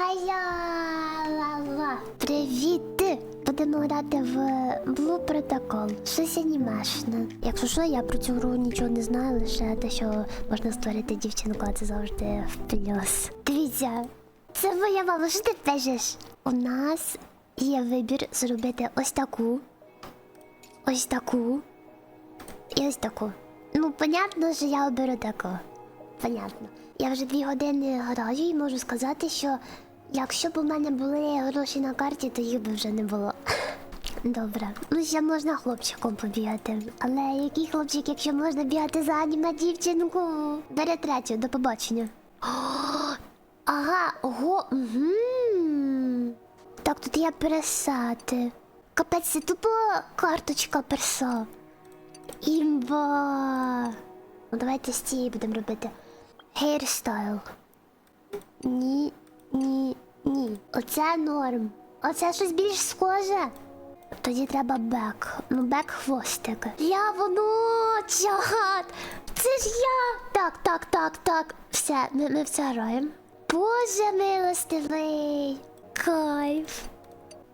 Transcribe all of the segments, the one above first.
Хая-ла-ла. Привіт! Будемо грати в Blue Protocol. Щось анімешне. Якщо що, я про цю гру нічого не знаю, лише те, що можна створити дівчинку, а це завжди в плюс. Дивіться, це моя мама, що ти пишеш? У нас є вибір зробити ось таку, ось таку і ось таку. Ну, понятно, що я оберу таку. Понятно. Я вже дві години граю і можу сказати, що якщо б у мене були гроші на карті, то їх би вже не було. Добре. Ну, ще можна хлопчиком побігати. Але який хлопчик, якщо можна бігати за аніме дівчинку? Бере третю, до побачення. Ага, ого. Угу. Так, тут є пересати. Капець, це тупо карточка перса. Імба. Ну давайте з цієї будемо робити. Hairstyle. Ні, ні, ні. Оце норм. Оце щось більш схоже. Тоді треба бек. Ну, бек хвостик. Я воно чат. Це ж я. Так, так, так, так. Все, ми, ми в це граємо. Боже милостивий. Кайф.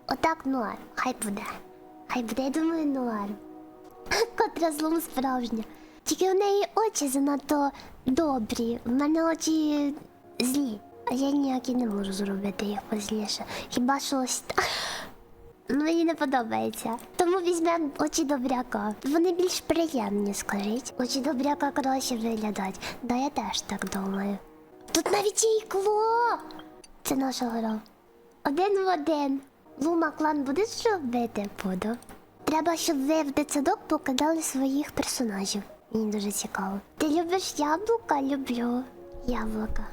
Отак норм. Хай буде. Хай буде, я думаю, норм. Котра злом справжня. Тільки у неї очі занадто добрі. В мене очі злі. Я ніякі не можу зробити їх позліше. Хіба що ось та- Ну, Мені не подобається. Тому візьмемо очі добряка. Вони більш приємні, скажіть. Очі добряка краще виглядають. Да, я теж так думаю. Тут навіть є ікло. Це наша гра. Один в один. Лума клан будеш робити? Буду. Треба, щоб ви в дитсадок покидали своїх персонажів. Мені дуже цікаво. Ти любиш яблука? Люблю яблука.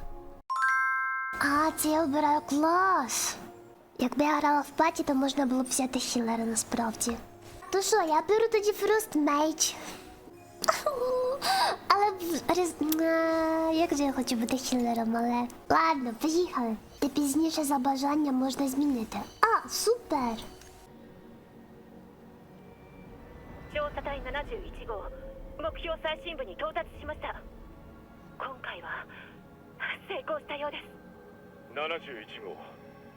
А, це я обираю клас. Якби я грала в паті, то можна було б взяти хілера насправді. То що, я беру тоді Фрост Мейдж. Але б- роз- а, як же я хочу бути хілером, але. Ладно, поїхали. Ти пізніше за бажанням можна змінити. А, супер! 調査隊71号目標最深部に到達しました今回は成功したようです 71号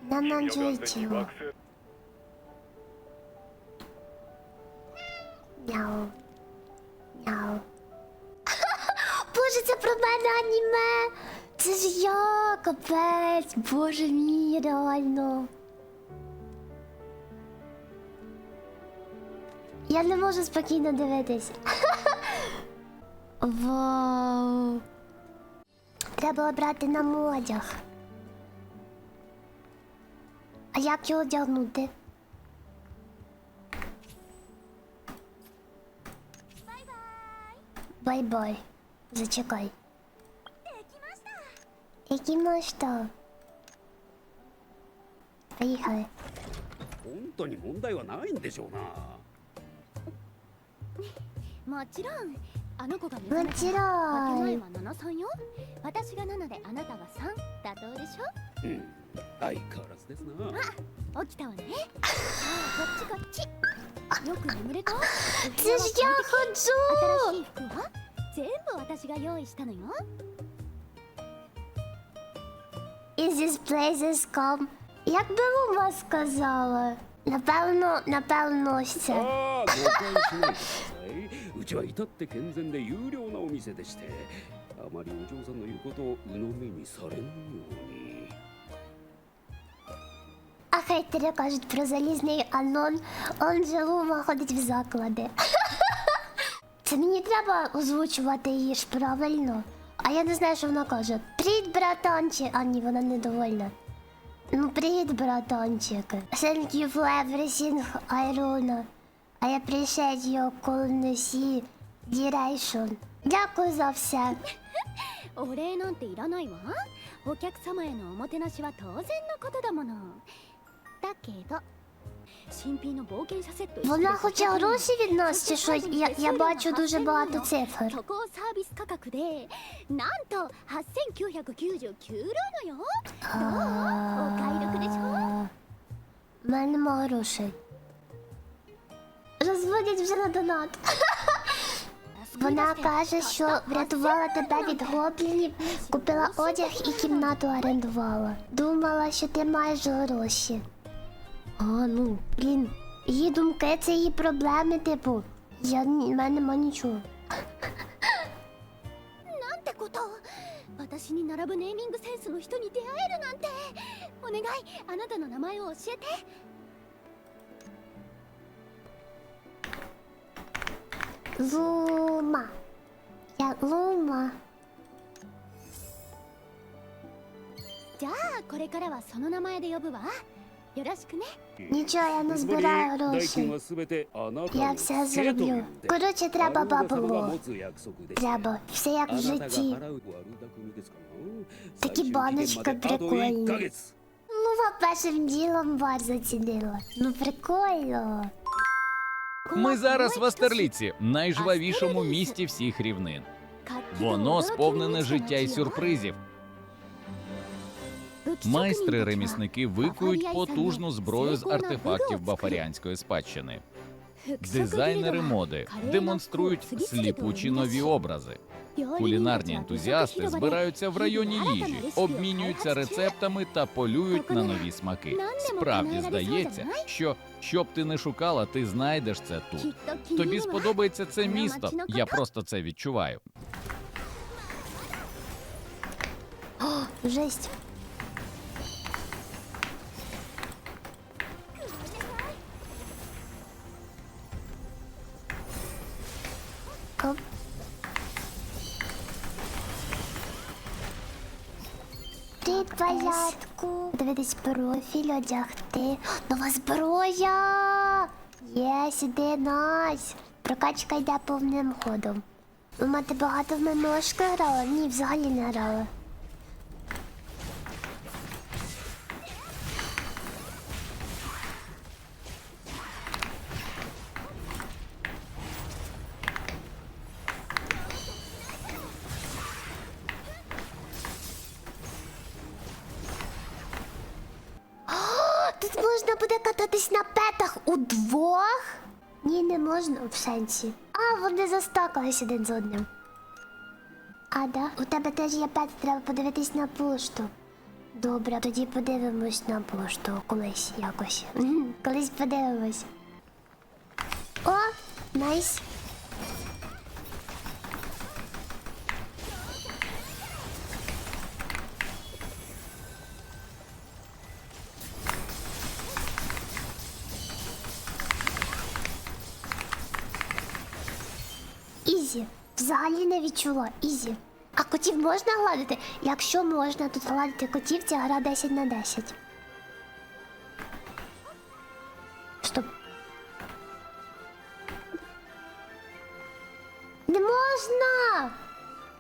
71号 Няу. Няу. Боже, це про мене аніме! Це ж я, капець! Боже мій, реально. Я не можу спокійно дивитися. Вау. Треба обрати на одяг. А як його одягнути? Бай-бай. Зачекай. Екімашта. Поїхали. 本当に問題はないんでしょうなもちろんあの子がもちろん分け前は73よ私が7であなたが3妥当でしうん 相変わらずですなょ起きたわねさあこっちこっちよく眠れた Це ж я ходжу! 新しい服は全部私が用意したのよ Is this place is calm? Як би Лума сказала? Напевно, напевно, ось це. ああ誤解しないでくださいうちは至って健全で有料なお店でしてあまりお嬢さんの言うことを鵜呑みにされないように А хейтери кажуть про залізний анон, он же Лума ходить в заклади. Це мені треба озвучувати її ж правильно. А я не знаю, що вона каже. Привіт, братанчик. А ні, вона недовольна. Ну, привіт, братанчик. Thank you for everything, Айрона. I appreciate your consideration. Дякую за все. お礼なんていらないわお客様へのおもてなしは当然のことだもの だけど新品の冒険者セット Вона хоче гроші від нас, чи що? Я, я бачу дуже багато цифр. そこをサービス価格でなんと8999ローのよどうお買い得でしょ У мене нема грошей. Розводять вже на донат. Вона каже, що врятувала тебе від гоблінів, купила одяг і кімнату орендувала. Думала, що ти маєш гроші. А, ну, блін, її думки це її проблеми, типу. Я в мене нема нічого. なんてこと私に並ぶネーミングセンスの人に出会えるなんてお願いあなたの名前を教えて Лума. Я Лума. じゃあこれからはその名前で呼ぶわよろしくね Нічого я не збираю гроші. Я все зроблю. Коротше, треба бабло. Треба. Все як в житті. Такі баночки прикольні. Мова ну, першим ділом вас зацінила. Ну прикольно. Ми зараз в Астерліці, найжвавішому місті всіх рівнин. Воно сповнене життя і сюрпризів. Майстри-ремісники викують потужну зброю з артефактів бафаріанської спадщини. Дизайнери моди демонструють сліпучі нові образи. Кулінарні ентузіасти збираються в районі їжі, обмінюються рецептами та полюють на нові смаки. Справді здається, що що б ти не шукала, ти знайдеш це тут. Тобі сподобається це місто. Я просто це відчуваю. Жесть. Порядку. Дивитись профіль, одягти. Нова зброя! Є, сюди нас. Прокачка йде повним ходом. Мама, ти багато в миношки грала? Ні, взагалі не грала. Кататись петах удвох? Ні, не можна в сенсі. А, вони застакались один з одним. А, да? У тебе теж є пет, треба подивитись на пошту. Добре, тоді подивимось на пошту колись якось. Колись подивимось. О, найс. Ізі. Взагалі не відчула. Ізі. А котів можна гладити? Якщо можна тут гладити котів, ця гра 10 на 10. Стоп. Не можна!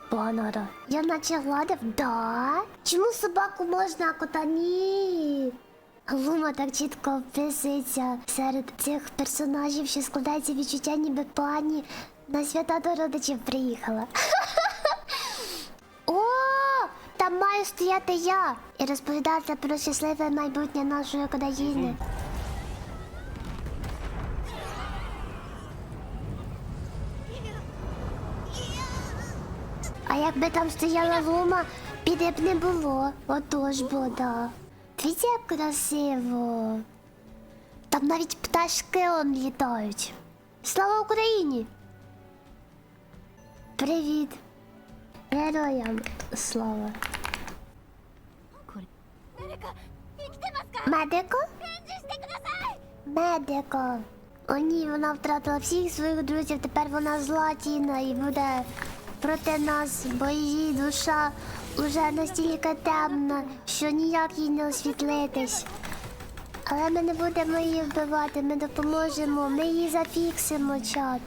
Погана. Я наче гладив, да. Чому собаку можна, а кота ні? Лума так чітко описується серед цих персонажів, що складається відчуття, ніби пані на свята до родичів приїхала. О, там маю стояти я і розповідати про щасливе майбутнє нашої країни. А якби там стояла лума, піде б не було. Отож бо, да. Дивіться, як красиво. Там навіть пташки он літають. Слава Україні! Привіт! Героям слава. Медико? Медико. О ні, вона втратила всіх своїх друзів, тепер вона зла тіна і буде проти нас, бо її душа уже настільки темна, що ніяк їй не освітлитись. Але ми не будемо її вбивати, ми допоможемо, ми її зафіксимо, чат.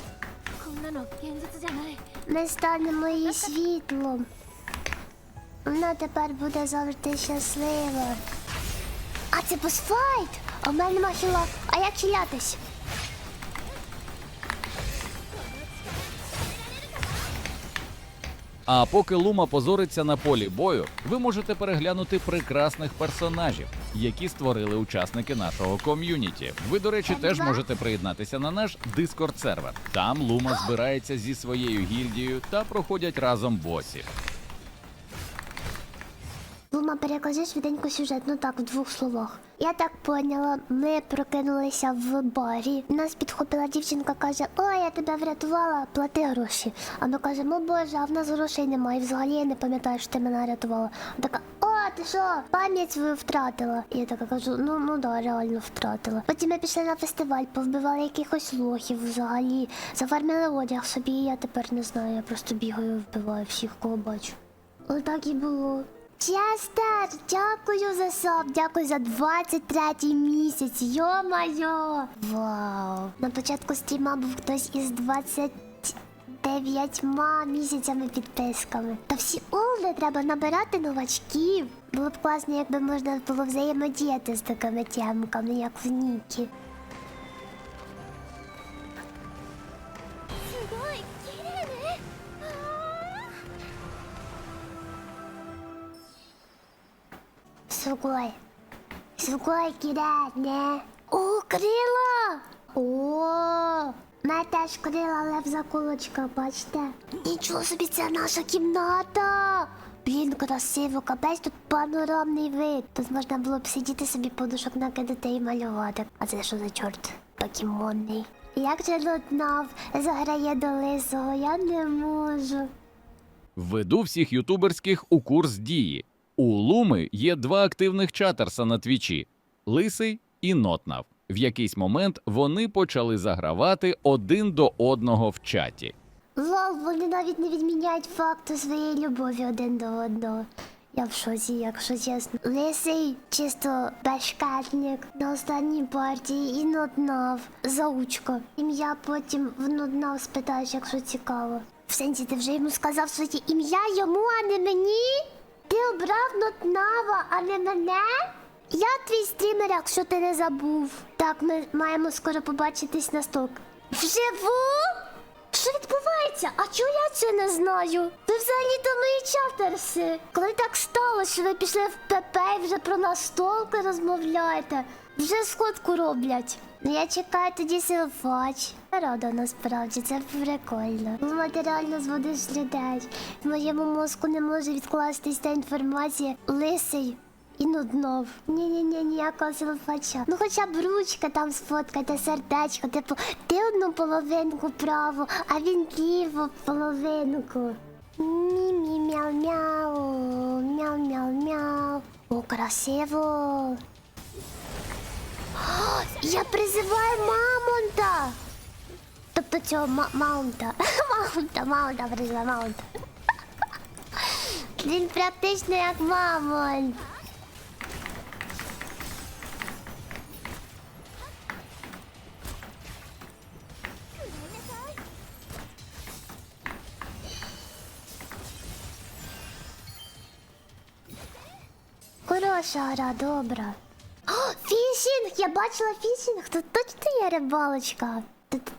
Ми станемо її світлом. Вона тепер буде завжди щаслива. А це босфайт! А в мене нема хіла. А як хилятись? А поки Лума позориться на полі бою, ви можете переглянути прекрасних персонажів, які створили учасники нашого ком'юніті. Ви, до речі, теж можете приєднатися на наш дискорд сервер. Там Лума збирається зі своєю гільдією та проходять разом босів. Лума, перекажи швиденько сюжет, ну так, в двох словах. Я так поняла, ми прокинулися в барі. Нас підхопила дівчинка, каже: О, я тебе врятувала, плати гроші. А ми кажемо, о боже, а в нас грошей немає. Взагалі я не пам'ятаю, що ти мене рятувала. Вона така, о, ти що, пам'ять втратила. І я така кажу, ну ну да, реально втратила. Потім ми пішли на фестиваль, повбивали якихось лохів взагалі, зафармили одяг собі, і я тепер не знаю, я просто бігаю, вбиваю всіх, кого бачу. Отак і було. Честер, дякую за соб, дякую за 23 місяць. Йо-майо! Вау! На початку стріма був хтось із 29 місяцями підписками. Та всі олди треба набирати новачків. Було б класно, якби можна було взаємодіяти з такими тємками, як в Нікі. Сугой. Сугой кидає. О, крила! О! Мене теж крила, але в заколочках, бачите? Нічого собі, це наша кімната! Блін, красиво, капець, тут панорамний вид. Тут можна було б сидіти собі подушок накидати і малювати. А це що за чорт? Покемонний. Як же Лутнав заграє до лисого, я не можу. Введу всіх ютуберських у курс дії. У Луми є два активних чатерса на твічі Лисий і Нотнав. В якийсь момент вони почали загравати один до одного в чаті. Лол, вони навіть не відміняють факту своєї любові один до одного. Я в шоці, якщо чесно. Лисий чисто бешкетник на останній партії і нуднав. Заучка. Ім'я потім в нуднав спитаєш, якщо цікаво. В сенсі ти вже йому сказав своє ім'я йому, а не мені? Ти Нава, а не мене? Я твій стрімер, якщо ти не забув. Так, ми маємо скоро побачитись на сток. Вживу? Що відбувається? А чого я це не знаю? Ви взагалі до мої чатерси. Коли так сталося, що ви пішли в ПП і вже про настолки розмовляєте? Вже сходку роблять. Ну я чекаю тоді селфач. Я рада насправді, це прикольно. Лума, ти реально зводиш людей. В моєму мозку не може відкластись та інформація. Лисий. І нуднов. Ні-ні-ні, ніякого селфача. Ну хоча б ручка там сфоткайте, сердечко, типу, ти одну половинку праву, а він ліву половинку. Мі-мі-мяу-мяу, мяу-мяу-мяу. О, красиво. О, я призиваю мамонта. Тобто цього ма- маунта. Маунта, маунта призиваю маунта. Він практично як мамонт. Хороша гра, добра. О, фішинг! Я бачила фішинг. Тут точно є рибалочка.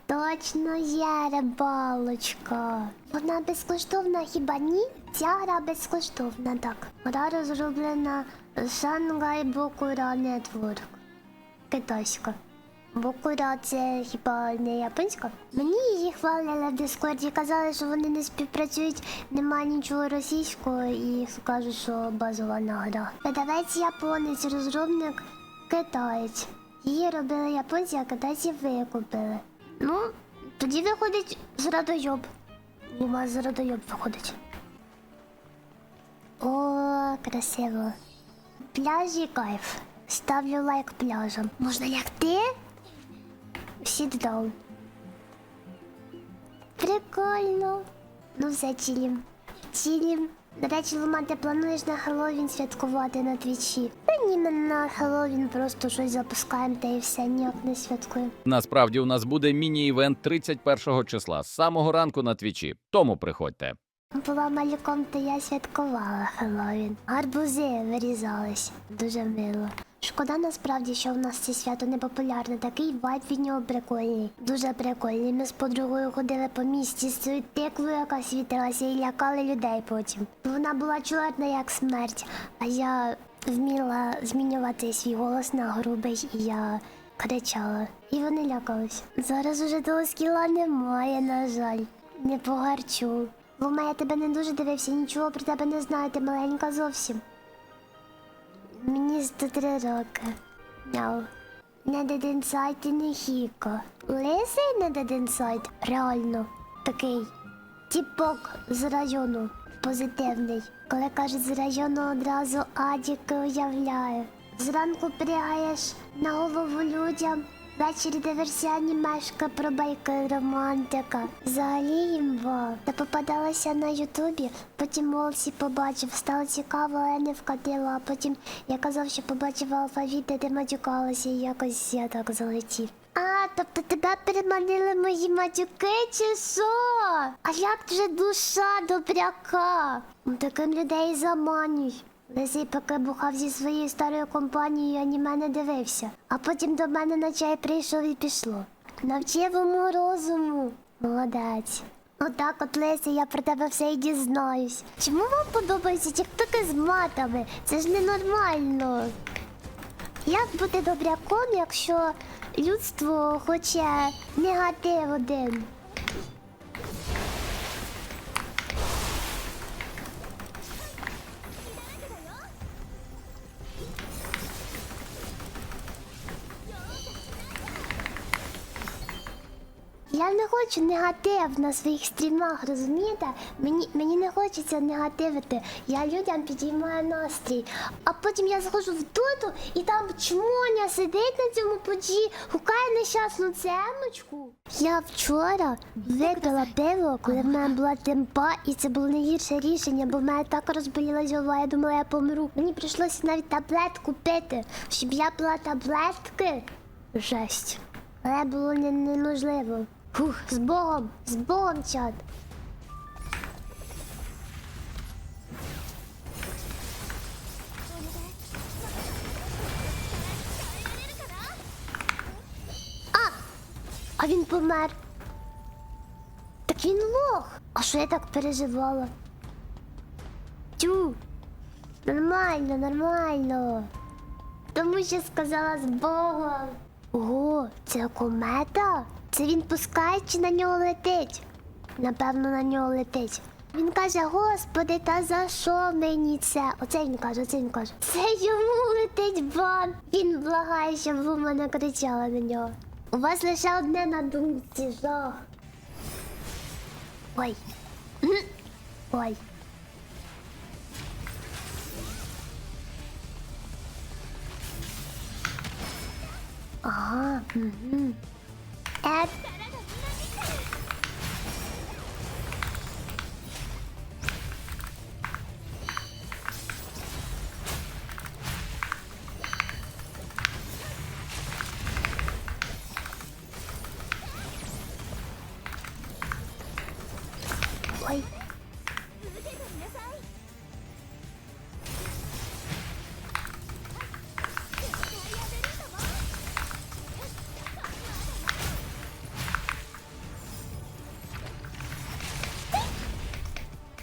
Точно є рибалочка. Вона безкоштовна, хіба ні? Ця гра безкоштовна, так. Гра розроблена Shanghai Bokura Network. Китайська. Бокура це хіба не японська? Мені її хвалили в Дискорді, казали, що вони не співпрацюють, немає нічого російського і кажуть, що базова гра. Видавець японець, розробник китаєць. Її робили японці, а китайці викупили. Ну, тоді виходить зрадойоб. Лума зрадойоб виходить. О, красиво. Пляжі кайф. Ставлю лайк пляжам. Можна лягти? Sit down. Прикольно. Ну все, чилім. Чилім. До речі, Лума, ти плануєш на Хеллоуін святкувати на твічі? Та на Хеллоуін просто щось запускаємо та і все, ніяк не святкуємо. Насправді у нас буде міні-івент 31 числа з самого ранку на твічі. Тому приходьте. Була малюком, то я святкувала Хеллоуін. Гарбузи вирізались. Дуже мило. Шкода насправді, що в нас це свято не популярне. Такий вайб від нього прикольний. Дуже прикольний. Ми з подругою ходили по місті з цією тиквою, яка світилася, і лякали людей потім. Вона була чорна, як смерть, а я вміла змінювати свій голос на грубий, і я кричала. І вони лякались. Зараз уже того скіла немає, на жаль. Не погарчу. Лума, я тебе не дуже дивився, нічого про тебе не знаю, ти маленька зовсім. Мені 103 роки. Мяу. Не дединсайт і не хіко. Лисий не дединсайт. Реально. Такий. Тіпок з району. Позитивний. Коли кажуть з району одразу адіки уявляю. Зранку пригаєш на голову людям. Ввечері дивишся анімешка про байки романтика. Взагалі імба. Та попадалася на Ютубі, потім Молсі побачив, стало цікаво, але не вкатила. А потім я казав, що побачив алфавіт, де матюкалася, і якось я так залетів. А, тобто тебе переманили мої матюки чи що? А як вже душа добряка? Ну, Таким людей заманюй. Лисий поки бухав зі своєю старою компанією, аніме не дивився. А потім до мене на чай прийшов і пішло. Навчив йому розуму. Молодець. Отак от Леся, я про тебе все і дізнаюсь. Чому вам подобаються тіктоки з матами? Це ж ненормально. Як бути добряком, якщо людство хоче негатив один? Хочу негатив на своїх стрімах, розумієте? Мені, мені не хочеться негативити. Я людям підіймаю настрій. А потім я заходжу в доту і там чмоня сидить на цьому поджі, гукає нещасну цемочку. Я вчора випила пиво, коли в мене була темпа, і це було найгірше рішення, бо в мене так розболілась голова, я думала, я помру. Мені прийшлося навіть таблетку пити, щоб я пила таблетки. Жесть. Але було не, неможливо. Фух, з Богом, з Богом, чат. А! А він помер. Так він лох. А що я так переживала? Тю. Нормально, нормально. Тому що сказала з Богом. Ого, це комета? Це він пускає чи на нього летить? Напевно, на нього летить. Він каже, господи, та за що мені це? Оце він каже, оце він каже. Це йому летить бан. Він благає, щоб ви мене кричала на нього. У вас лише одне на думці, жах. Ой. Ой. Ага. Угу. Add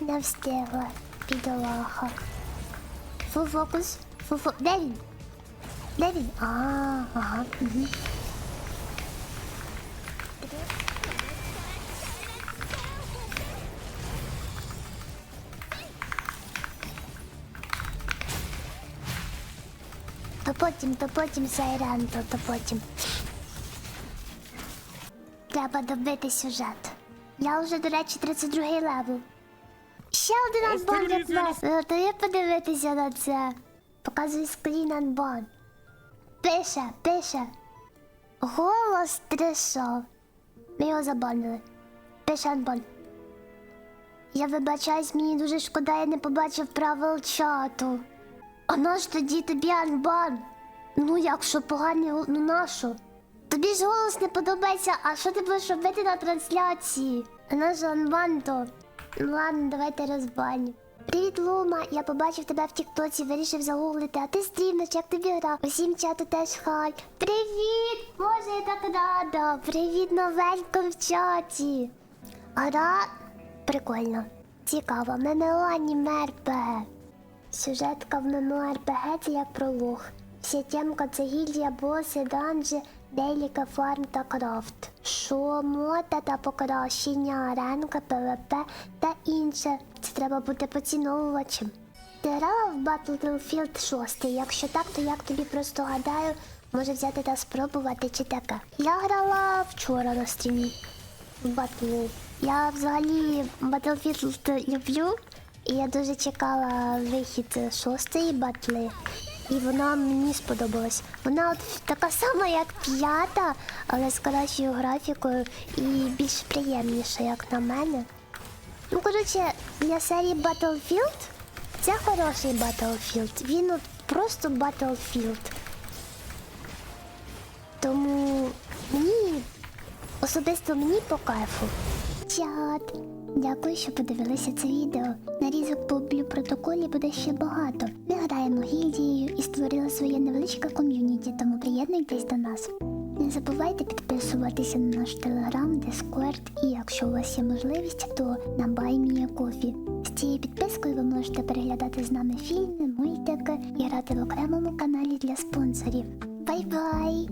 Не встигла, бідолаха. Фул фокус. Фул фокус. Де він? Де він? А, ага. Угу. То потім, Сайран, то, то потім. Треба добити сюжет. Я вже, до речі, 32 левел. Ще один анбан від нас. Готові подивитися на це. Показує скрін анбан. Пише, пише. Голос трішов. Ми його забанили. Пише анбан. Я вибачаюсь, мені дуже шкода, я не побачив правил чату. А наш тоді тобі анбан? Ну, якщо поганий, гол- ну нащо? Тобі ж голос не подобається, а що ти будеш робити на трансляції? А наш анбан то. Ну ладно, давайте розбаню. Привіт, Лума! Я побачив тебе в Тіктоці, вирішив загуглити, а ти стрімиш, як тобі гра? Усім чату теж хай. Привіт! Боже, я так рада! Привіт, новенько в чаті! Гра прикольно. Цікаво, ММО РПГ. Сюжетка в ММО-РПГ це як пролог. Вся темка це гільдія, боси, данжі, дейліка, фарм та крафт. Шо, мота та покращення, аренка, ПВП та інше. Це треба бути поціновувачем. Ти грала в Battlefield 6? Якщо так, то як тобі просто гадаю, може взяти та спробувати чи таке. Я грала вчора на стрімі. в Батлу. Я взагалі Battlefield люблю, і я дуже чекала вихід шостої батли. І вона мені сподобалась. Вона от така сама, як п'ята, але з кращою графікою і більш приємніша, як на мене. Ну, коротше, для серії Battlefield це хороший Battlefield. Він от просто Battlefield. Тому мені Особисто мені по кайфу. Чат. Дякую, що подивилися це відео. Нарізок по облю протоколі буде ще багато. Граємо гільдією і створили своє невеличке ком'юніті, тому приєднуйтесь до нас. Не забувайте підписуватися на наш телеграм, дискорд і якщо у вас є можливість, то на BuyMeACoffee. З цією підпискою ви можете переглядати з нами фільми, мультики і грати в окремому каналі для спонсорів. Бай-бай!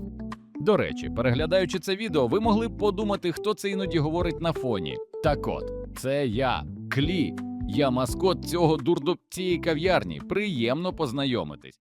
До речі, переглядаючи це відео, ви могли б подумати, хто це іноді говорить на фоні. Так от, це я, Клі. Я маскот цього дурдо цієї кав'ярні. Приємно познайомитись.